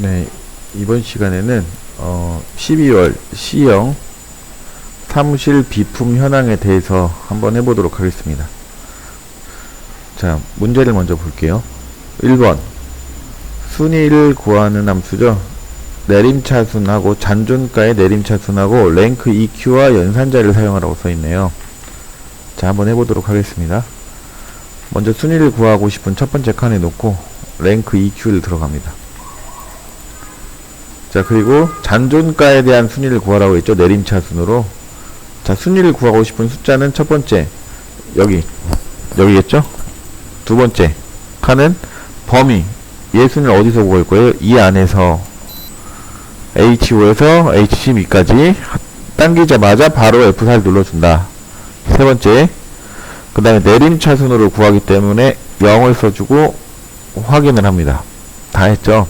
네, 이번 시간에는 어, 12월 C형 사무실 비품 현황에 대해서 한번 해보도록 하겠습니다. 자, 문제를 먼저 볼게요. 1번 순위를 구하는 함수죠. 내림차순하고 잔존가의 내림차순하고 랭크 EQ와 연산자를 사용하라고 써있네요. 자, 한번 해보도록 하겠습니다. 먼저 순위를 구하고 싶은 첫 번째 칸에 놓고 랭크 EQ를 들어갑니다. 자 그리고 잔존가에 대한 순위를 구하라고 했죠. 내림차 순으로. 자 순위를 구하고 싶은 숫자는 첫 번째. 여기. 여기겠죠? 두 번째. 칸은 범위. 얘 순위를 어디서 구할 거예요? 이 안에서. H5에서 H12까지 당기자마자 바로 F4를 눌러준다. 세 번째. 그 다음에 내림차 순으로 구하기 때문에 0을 써주고 확인을 합니다. 다 했죠?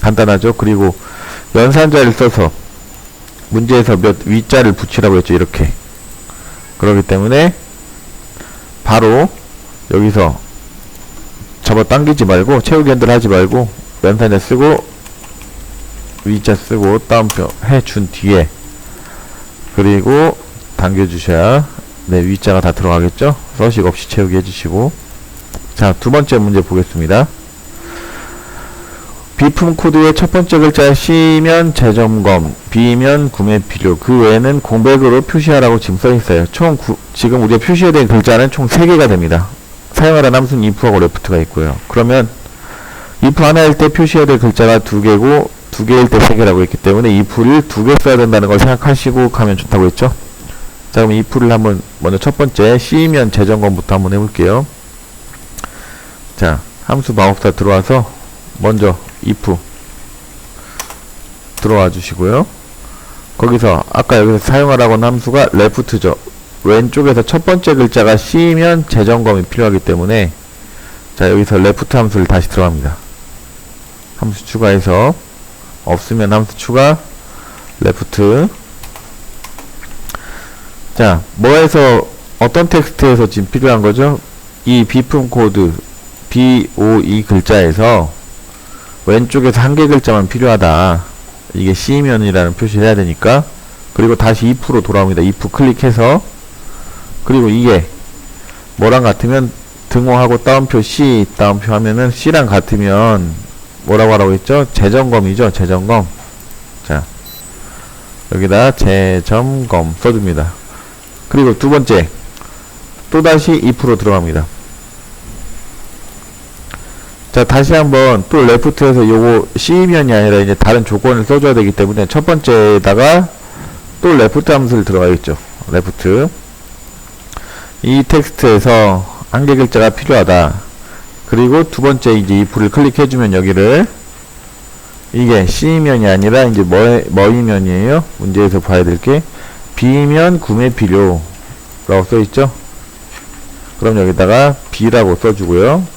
간단하죠? 그리고 연산자를 써서 문제에서 몇 위자를 붙이라고 했죠 이렇게. 그렇기 때문에 바로 여기서 접어 당기지 말고 채우기 핸들 하지 말고 연산자 쓰고 위자 쓰고 따옴표 해준 뒤에 그리고 당겨주셔야 네 위자가 다 들어가겠죠? 서식 없이 채우기 해주시고. 자 두번째 문제 보겠습니다 비품 코드의 첫 번째 글자 C면 재점검, B면 구매 필요, 그 외에는 공백으로 표시하라고 지금 써 있어요. 총 구, 지금 우리가 표시해야 될 글자는 총 3개가 됩니다. 사용하라는 함수는 if하고 left가 있고요. 그러면 if 하나일 때 표시해야 될 글자가 2개고 2개일 때 3개라고 했기 때문에 if를 2개 써야 된다는 걸 생각하시고 가면 좋다고 했죠. 자 그럼 if를 한번 먼저 첫 번째 C면 재점검부터 한번 해볼게요. 자 함수 마법사 들어와서 먼저 if 들어와 주시고요. 거기서 아까 여기서 사용하라고 한 함수가 left죠. 왼쪽에서 첫 번째 글자가 C면 재점검이 필요하기 때문에 자 여기서 left 함수를 다시 들어갑니다. 함수 추가해서 없으면 함수 추가 left 자 뭐에서 어떤 텍스트에서 지금 필요한 거죠? 이 비품 코드 BOE 글자에서 왼쪽에서 한 개 글자만 필요하다. 이게 C면이라는 표시를 해야 되니까. 그리고 다시 if로 돌아옵니다. if 클릭해서. 그리고 이게 뭐랑 같으면 등호하고 따옴표 C 따옴표 하면은 C랑 같으면 뭐라고 하라고 했죠? 재점검이죠. 재점검. 자. 여기다 재점검 써줍니다. 그리고 두 번째. 또다시 if로 들어갑니다. 자 다시 한번 또 레프트에서 요거 C면이 아니라 이제 다른 조건을 써줘야 되기 때문에 첫 번째에다가 또 레프트 함수를 들어가겠죠. 레프트. 이 텍스트에서 한 개 글자가 필요하다. 그리고 두 번째 이제 if를 클릭해주면 여기를 이게 C면이 아니라 이제 뭐, 뭐이면이에요? 문제에서 봐야 될 게 B면 구매 필요 라고 써있죠? 그럼 여기다가 B라고 써주고요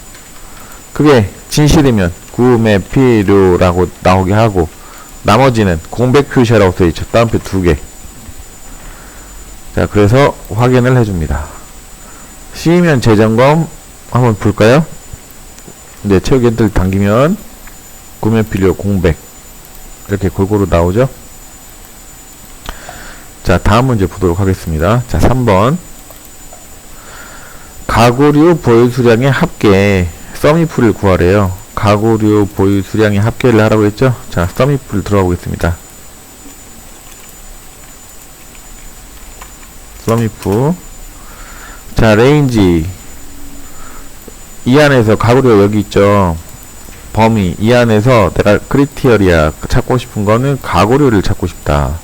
그게 진실이면 구매 필요라고 나오게 하고 나머지는 공백 표시라고 써있죠. 따옴표 두 개. 자, 그래서 확인을 해줍니다. C면 재점검 한번 볼까요? 네, 채우기 엔터 당기면 구매 필요 공백 이렇게 골고루 나오죠. 자, 다음 문제 보도록 하겠습니다. 자, 3번 가구류 보유 수량의 합계 썸이풀을 구하래요. 가구류 보유 수량의 합계를 하라고 했죠? 자, 썸이풀 들어가 보겠습니다. 썸이풀. 자, 레인지. 이 안에서 가구류 여기 있죠? 범위. 이 안에서 내가 크리티어리아 찾고 싶은 거는 가구류를 찾고 싶다.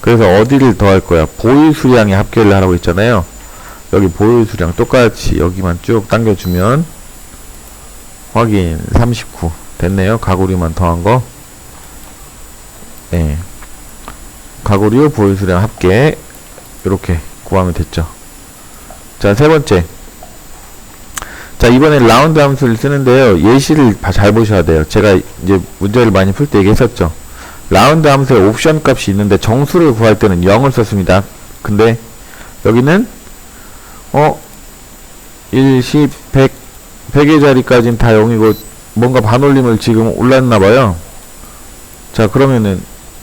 그래서 어디를 더할 거야? 보유 수량의 합계를 하라고 했잖아요. 여기 보유 수량 똑같이 여기만 쭉 당겨주면 확인. 39 됐네요. 가구류만 더한 거. 네. 가구류 보유수량 합계. 이렇게 구하면 됐죠. 자 세번째. 자 이번에 라운드 함수를 쓰는데요. 예시를 잘 보셔야 돼요. 제가 이제 문제를 많이 풀 때 얘기했었죠. 라운드 함수에 옵션 값이 있는데 정수를 구할 때는 0을 썼습니다. 근데 여기는 어 1, 10, 100 100의 자리까지는 다 0이고 뭔가 반올림을 지금 올랐나봐요. 자 그러면은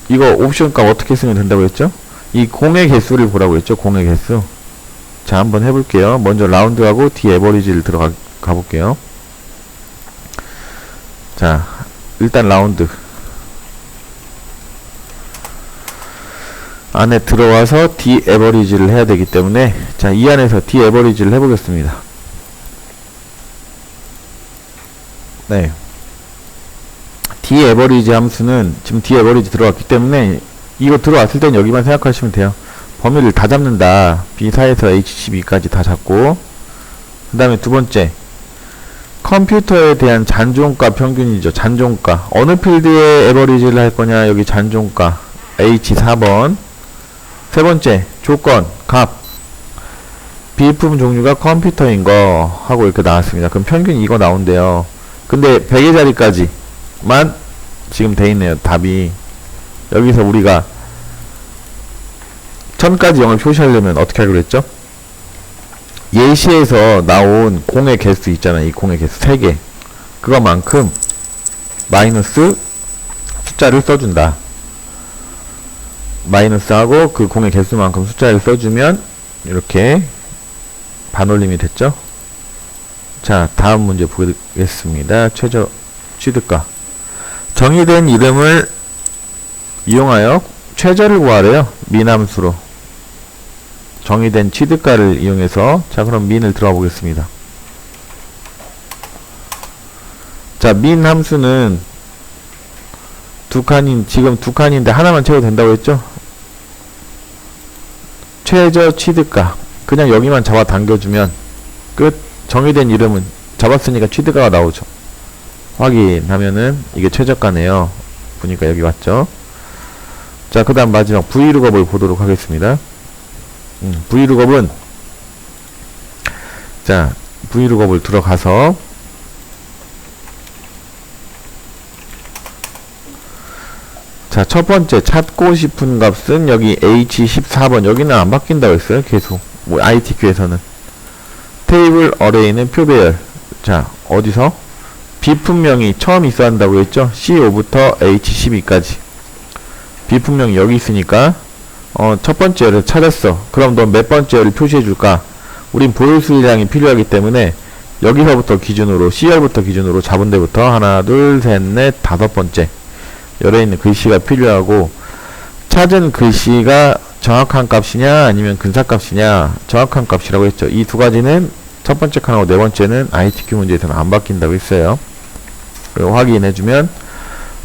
이거 옵션 값 어떻게 쓰면 된다고 했죠? 이 공의 개수를 보라고 했죠 공의 개수. 자 한번 해볼게요. 먼저 라운드하고 D 에버리지를 들어가 가볼게요. 자 일단 라운드. 안에 들어와서 D 에버리지를 해야 되기 때문에 자 이 안에서 D 에버리지를 해보겠습니다 네. D 에버리지 함수는 지금 D 에버리지 들어왔기 때문에 이거 들어왔을 땐 여기만 생각하시면 돼요. 범위를 다 잡는다. B4에서 H12까지 다 잡고. 그 다음에 두 번째. 컴퓨터에 대한 잔존가 평균이죠. 잔존가. 어느 필드에 에버리지를 할 거냐? 여기 잔존가. H4번. 세 번째. 조건. 값. 비품 종류가 컴퓨터인 거 하고 이렇게 나왔습니다. 그럼 평균 이거 나온대요 근데 100의 자리까지만 지금 돼 있네요 답이 여기서 우리가 1000까지 0을 표시하려면 어떻게 하기로 했죠? 예시에서 나온 공의 개수 있잖아요. 이 공의 개수 3개. 그거만큼 마이너스 숫자를 써준다. 마이너스하고 그 공의 개수만큼 숫자를 써주면 이렇게 반올림이 됐죠? 자, 다음 문제 보겠습니다. 최저 취득가. 정의된 이름을 이용하여 최저를 구하래요. 미남수로. 정의된 취득가를 이용해서 자 그럼 민을 들어가 보겠습니다. 자 민 함수는 두 칸인 지금 두 칸인데 하나만 채워도 된다고 했죠? 최저 취득가 그냥 여기만 잡아 당겨 주면 끝 정의된 이름은 잡았으니까 취득가가 나오죠. 확인하면은 이게 최저가네요. 보니까 여기 왔죠. 자, 그 다음 마지막 브이룩업을 보도록 하겠습니다. 음, 브이룩업은 자, 브이룩업을 들어가서 자, 첫 번째 찾고 싶은 값은 여기 H14번 여기는 안 바뀐다고 했어요. 계속 뭐 ITQ에서는 테이블 어레이는 표배열 자, 어디서 비품명이 처음 있어야 한다고 했죠. C5부터 H12까지 비품명이 여기 있으니까 어, 첫 번째를 찾았어. 그럼 너몇 번째를 표시해 줄까? 우린 보유 수량이 필요하기 때문에 여기서부터 기준으로 C열부터 기준으로 잡은 데부터 하나, 둘, 셋, 넷, 다섯 번째 열에 있는 글씨가 필요하고 찾은 글씨가 정확한 값이냐 아니면 근사값이냐 정확한 값이라고 했죠. 이 두 가지는 첫 번째 칸하고 네 번째는 ITQ 문제에서는 안 바뀐다고 했어요. 그리고 확인해주면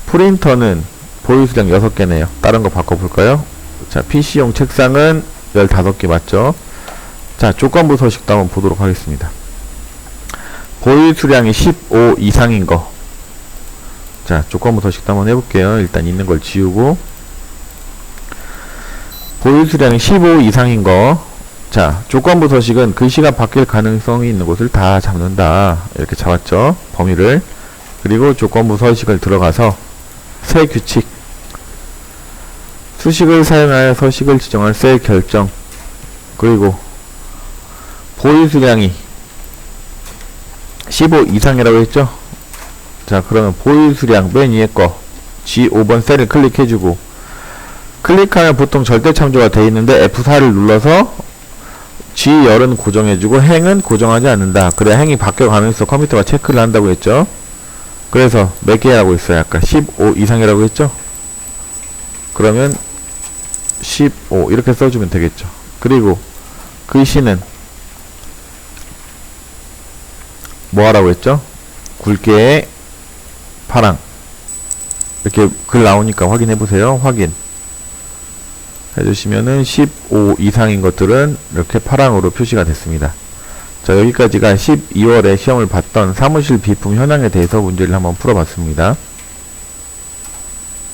프린터는 보유 수량 6개네요. 다른 거 바꿔볼까요? 자, PC용 책상은 15개 맞죠? 자, 조건부 서식도 한번 보도록 하겠습니다. 보유 수량이 15 이상인 거. 자, 조건부 서식도 한번 해볼게요. 일단 있는 걸 지우고. 보유 수량이 15 이상인 거. 자, 조건부 서식은 글씨가 바뀔 가능성이 있는 곳을 다 잡는다. 이렇게 잡았죠. 범위를. 그리고 조건부 서식을 들어가서 새 규칙. 수식을 사용하여 서식을 지정할 셀 결정 그리고 보유 수량이 15 이상이라고 했죠 자 그러면 보유 수량 맨 위에 거 G5번 셀을 클릭해주고 클릭하면 보통 절대 참조가 되어 있는데 F4를 눌러서 G열은 고정해주고 행은 고정하지 않는다 그래야 행이 바뀌어가면서 컴퓨터가 체크를 한다고 했죠 그래서 몇 개라고 했어요 아까 15 이상이라고 했죠 그러면 15 이렇게 써주면 되겠죠. 그리고 글씨는 뭐 하라고 했죠? 굵게 파랑 이렇게 글 나오니까 확인해 보세요. 확인 해주시면은 15 이상인 것들은 이렇게 파랑으로 표시가 됐습니다. 자 여기까지가 12월에 시험을 봤던 사무실 비품 현황에 대해서 문제를 한번 풀어봤습니다.